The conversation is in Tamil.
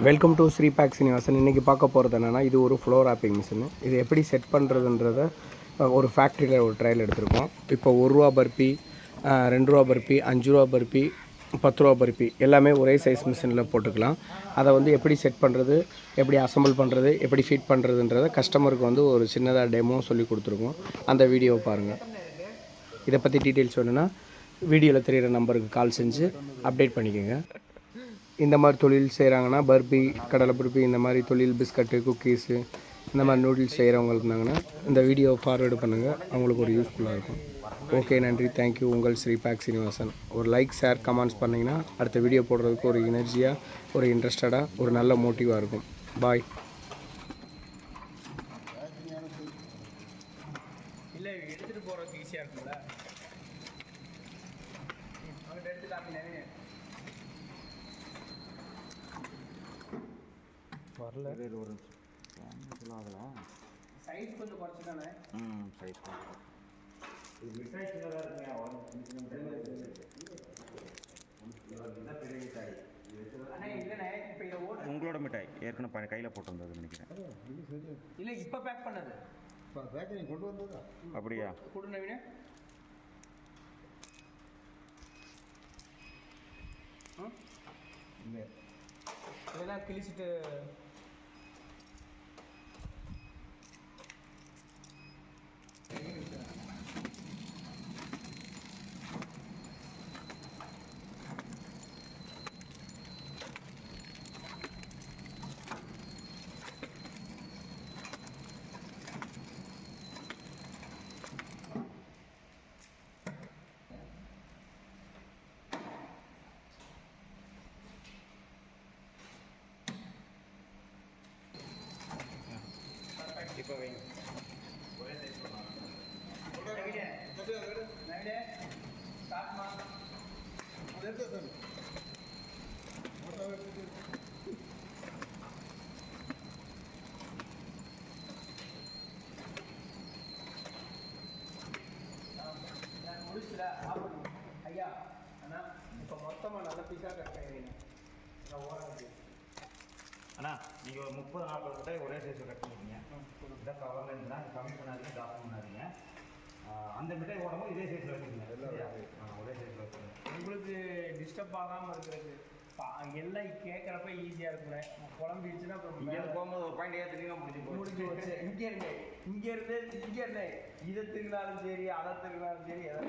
வெல்கம் டு ஸ்ரீ பேக் சீனிவாசன் இன்றைக்கி பார்க்க போகிறது என்னென்னா இது ஒரு ஃப்ளோர் ஆப்பிங் மிஷின் இது எப்படி செட் பண்ணுறதுன்றத ஒரு ஃபேக்ட்ரியில் ஒரு ட்ரையல் எடுத்திருக்கோம். இப்போ ஒரு ரூபா பர்பி ரெண்டு ரூபா பர்பி அஞ்சு ரூபா பர்பி பத்து ரூபா பர்பி எல்லாமே ஒரே சைஸ் மிஷினில் போட்டுக்கலாம். அதை வந்து எப்படி செட் பண்ணுறது எப்படி அசம்பிள் பண்ணுறது எப்படி ஃபீட் பண்ணுறதுன்றத கஸ்டமருக்கு வந்து ஒரு சின்னதாக டெமோ சொல்லி கொடுத்துருக்கோம். அந்த வீடியோவை பாருங்கள் இதை பற்றி டீட்டெயில்ஸ் வேணும்னா வீடியோவில் தெரிகிற நம்பருக்கு கால் செஞ்சு அப்டேட் பண்ணிக்கோங்க. இந்த மாதிரி தொழில் செய்கிறாங்கன்னா பர்பி கடலை பருப்பி இந்த மாதிரி தொழில் பிஸ்கட்டு குக்கீஸு இந்த மாதிரி நூடுல்ஸ் செய்கிறவங்க இருந்தாங்கன்னா இந்த வீடியோ ஃபார்வேர்டு பண்ணுங்கள் அவங்களுக்கு ஒரு யூஸ்ஃபுல்லாக இருக்கும். ஓகே நன்றி. தேங்க்யூ உங்கள் ஸ்ரீ பேக் சீனிவாசன். ஒரு லைக் ஷேர் கமெண்ட்ஸ் பண்ணிங்கன்னா அடுத்த வீடியோ போடுறதுக்கு ஒரு எனர்ஜியாக ஒரு இன்ட்ரெஸ்டடாக ஒரு நல்ல மோட்டிவாக இருக்கும். பாய் இல்லை எடுத்துகிட்டு போகிறதுக்கு ஈஸியாக இருக்கும்ல. அங்கிட்ட எடுத்து காமினே வரல. இது ஒரு நிமிஷம். ஆகல. சைஸ் கொஞ்சம் குறைச்சி. தானே. ம் சரி இது மிட்டாய் சின்னதாக இருக்குங்க உடம்பு பெரிய மிட்டாய். இப்போ உங்களோட மிட்டாய் ஏற்கனவே கையில் போட்டிருந்தது நினைக்கிறேன். இல்லை இப்போ பேக் பண்ணது. பேக்கரிங் கொண்டு வந்ததா? அப்படியா? கொடு நவீன. இல்லை இதெல்லாம் கிழிச்சிட்டு இப்போ வைங்க நவீன நவீன ஸ்டார்ட்மா நான் முடிச்சுல ஆஃப் ஐயா அண்ணா இப்போ மொத்தமாக நல்ல பீஸாக கட் நான் ஓரம் அண்ணா நீங்கள் ஒரு முப்பது நாற்பது ஒரே சைஸில் கட் பண்ணிக்கீங்க இதான் இருந்தா கம்மி பண்ணாதீங்க ஜாஸ்தி பண்ணாதீங்க அந்த மிட்டாய் ஓடும்போது இதே சைஸில் வச்சுக்கோங்க. ஒரே சைஸில் வச்சுக்கோங்க. உங்களுக்கு டிஸ்டர்ப் ஆகாமல் இருக்கிறது எல்லாம் கேட்குறப்ப ஈஸியாக இருக்குண்ணே குழம்பிடுச்சுன்னா அப்புறம் இங்கே மேல போகும்போது ஒரு பாயிண்ட் ஏற்றுனீங்கன்னா முடிஞ்சு முடிஞ்சு வச்சு இங்கே இருங்க. இங்கே இருந்து இங்கே இருந்தே இதை திருநாளும் சரி அதை திருநாளும் சரி எதை